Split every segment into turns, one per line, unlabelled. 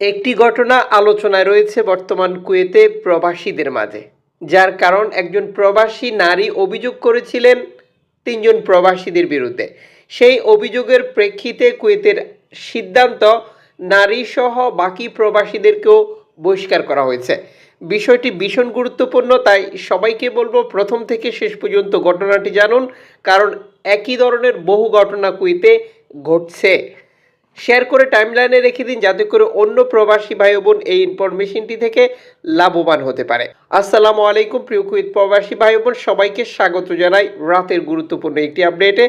একটি ঘটনা আলোচনায় রয়েছে বর্তমান কুয়েতে প্রবাসীদের মাঝে, যার কারণ একজন প্রবাসী নারী অভিযোগ করেছিলেন তিনজন প্রবাসীদের বিরুদ্ধে। সেই অভিযোগের প্রেক্ষিতে কুয়েতের সিদ্ধান্ত নারী সহ বাকি প্রবাসীদেরকেও বহিষ্কার করা হয়েছে। বিষয়টি ভীষণ গুরুত্বপূর্ণ, তাই সবাইকে বলব প্রথম থেকে শেষ পর্যন্ত ঘটনাটি জানুন, কারণ একই ধরনের বহু ঘটনা কুইতে ঘটছে। শেয়ার করে টাইমলাইনে রেখে দিন যাতে করে অন্য প্রবাসী ভাই বোন এই ইনফরমেশনটি থেকে লাভবান হতে পারে। আসসালামু আলাইকুম, প্রিয় কুইত প্রবাসী ভাই বোন, সবাইকে স্বাগত জানাই রাতের গুরুত্বপূর্ণ একটি আপডেটে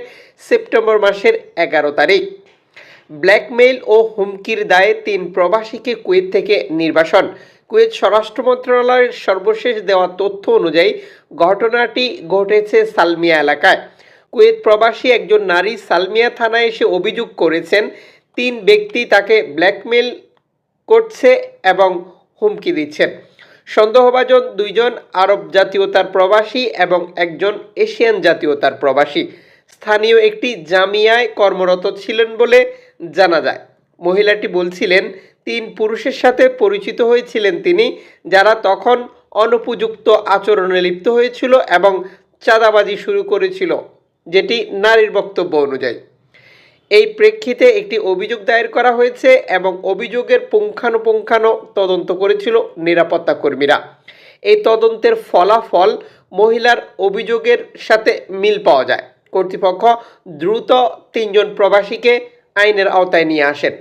সেপ্টেম্বর মাসের এগারো তারিখ। ব্ল্যাকমেইল ও হুমকির দায়ে তিন প্রবাসীকে কুয়েত থেকে নির্বাসন। কুয়েত স্বরাষ্ট্র মন্ত্রণালয়ের সর্বশেষ দেওয়া তথ্য অনুযায়ী ঘটনাটি ঘটেছে সালমিয়া এলাকায়। কুয়েত প্রবাসী একজন নারী সালমিয়া থানায় এসে অভিযোগ করেছেন তিন ব্যক্তি তাকে ব্ল্যাকমেল করছে এবং হুমকি দিচ্ছেন সন্দেহভাজন দুইজন আরব জাতীয়তার প্রবাসী এবং একজন এশিয়ান জাতীয়তার প্রবাসী। স্থানীয় একটি জামিয়ায় কর্মরত ছিলেন বলে জানা যায়। মহিলাটি বলছিলেন, তিন পুরুষের সাথে পরিচিত হয়েছিলেন তিনি, যারা তখন অনুপযুক্ত আচরণে লিপ্ত হয়েছিল এবং চাঁদাবাজি শুরু করেছিল, যেটি নারীর বক্তব্য অনুযায়ী। এই প্রেক্ষিতে একটি অভিযোগ দায়ের করা হয়েছে এবং অভিযোগের পুঙ্খানুপুঙ্খানু তদন্ত করেছিল নিরাপত্তা কর্মীরা। এই তদন্তের ফলাফল মহিলার অভিযোগের সাথে মিল পাওয়া যায়। কর্তৃপক্ষ দ্রুত তিনজন প্রবাসীকে আইনের আওতায় নিয়ে আসেন।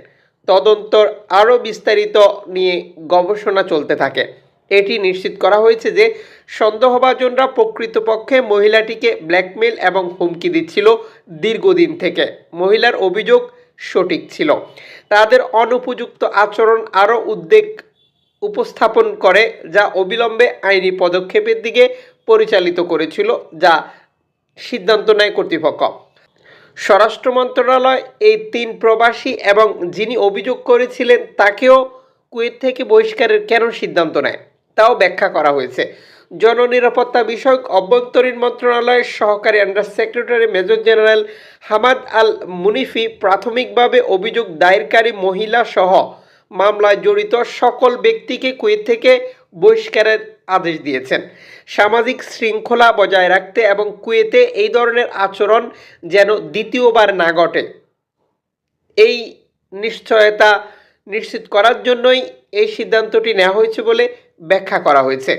তদন্তর আরও বিস্তারিত নিয়ে গবেষণা চলতে থাকে। এটি নিশ্চিত করা হয়েছে যে সন্দেহভাজনরা প্রকৃতপক্ষে মহিলাটিকে ব্ল্যাকমেল এবং হুমকি দিচ্ছিল দীর্ঘদিন থেকে। মহিলার অভিযোগ সঠিক ছিল। তাদের অনুপযুক্ত আচরণ আরও উদ্বেগ উপস্থাপন করে, যা অবিলম্বে আইনি পদক্ষেপের দিকে পরিচালিত করেছিল, যা সিদ্ধান্ত নেয় কর্তৃপক্ষ। স্বরাষ্ট্র মন্ত্রণালয় এই তিন প্রবাসী এবং যিনি অভিযোগ করেছিলেন, তাকেও কুয়েত থেকে বহিষ্কারের কেন সিদ্ধান্ত নেয়? ব্যাখ্যা করা হয়েছে। জননিরাপত্তা বিষয়ক অভ্যন্তরীণ মন্ত্রণালয়ের সহকারী under secretary major general Hamad Al Munifi প্রাথমিকভাবে অভিযোগ দায়েরকারী মহিলা সহ মামলায় জড়িত সকল ব্যক্তিকে কুয়েত থেকে বহিষ্কারের আদেশ দিয়েছেন। সামাজিক শৃঙ্খলা বজায় রাখতে এবং কুয়েতে এই ধরনের আচরণ যেন দ্বিতীয়বার না ঘটে, এই নিশ্চয়তা নিশ্চিত করার জন্যই এই সিদ্ধান্তটি নেওয়া হয়েছে বলে ব্যাখ্যা করা হয়েছে।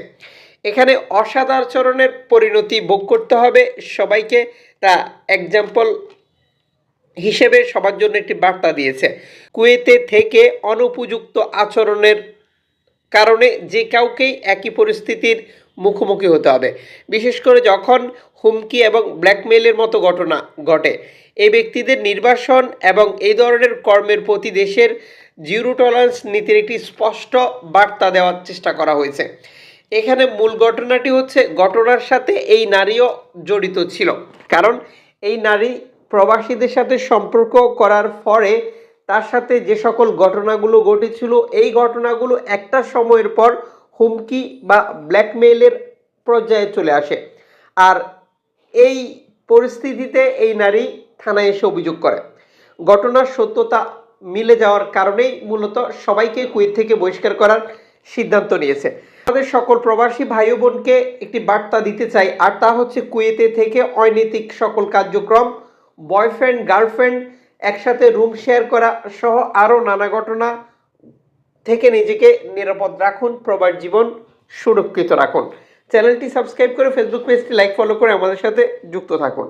এখানে অসাধারচরণের পরিণতি ভোগ করতে হবে সবাইকে। তা এক্সাম্পল হিসেবে সবার জন্য একটি বার্তা দিয়েছে। কুয়েতে থেকে অনুপযুক্ত আচরণের কারণে যে কাউকেই একই পরিস্থিতির মুখোমুখি হতে হবে। বিশেষ করে যখন হুমকি এবং ব্ল্যাকমেইলের মতো ঘটনা ঘটে। এই ব্যক্তিদের নির্বাসন এবং এই ধরনের কর্মের প্রতি দেশের জিরো টলারেন্স নীতির একটি স্পষ্ট বার্তা দেওয়ার চেষ্টা করা হয়েছে। এখানে মূল ঘটনাটি হচ্ছে, ঘটনার সাথে এই নারীও জড়িত ছিল। কারণ এই নারী প্রবাসীদের সাথে সম্পর্ক করার পরে তার সাথে যে সকল ঘটনাগুলো ঘটেছিল, এই ঘটনাগুলো একটা সময়ের পর হুমকি বা ব্ল্যাকমেইলের পর্যায়ে চলে আসে। আর এই পরিস্থিতিতে এই নারী থানায় এসে অভিযোগ করে। ঘটনার সত্যতা মিলে যাওয়ার কারণেই মূলত সবাইকে কুয়েত থেকে বহিষ্কার করার সিদ্ধান্ত নিয়েছে। আমাদের সকল প্রবাসী ভাই বোনকে একটি বার্তা দিতে চাই, আর তা হচ্ছে কুয়েতে থেকে অনৈতিক সকল কার্যক্রম, বয়ফ্রেন্ড, গার্লফ্রেন্ড একসাথে রুম শেয়ার করা সহ আরও নানা ঘটনা থেকে নিজেকে নিরাপদ রাখুন, প্রবাস জীবন সুরক্ষিত রাখুন। চ্যানেলটি সাবস্ক্রাইব করে ফেসবুক পেজটি লাইক ফলো করে আমাদের সাথে যুক্ত থাকুন।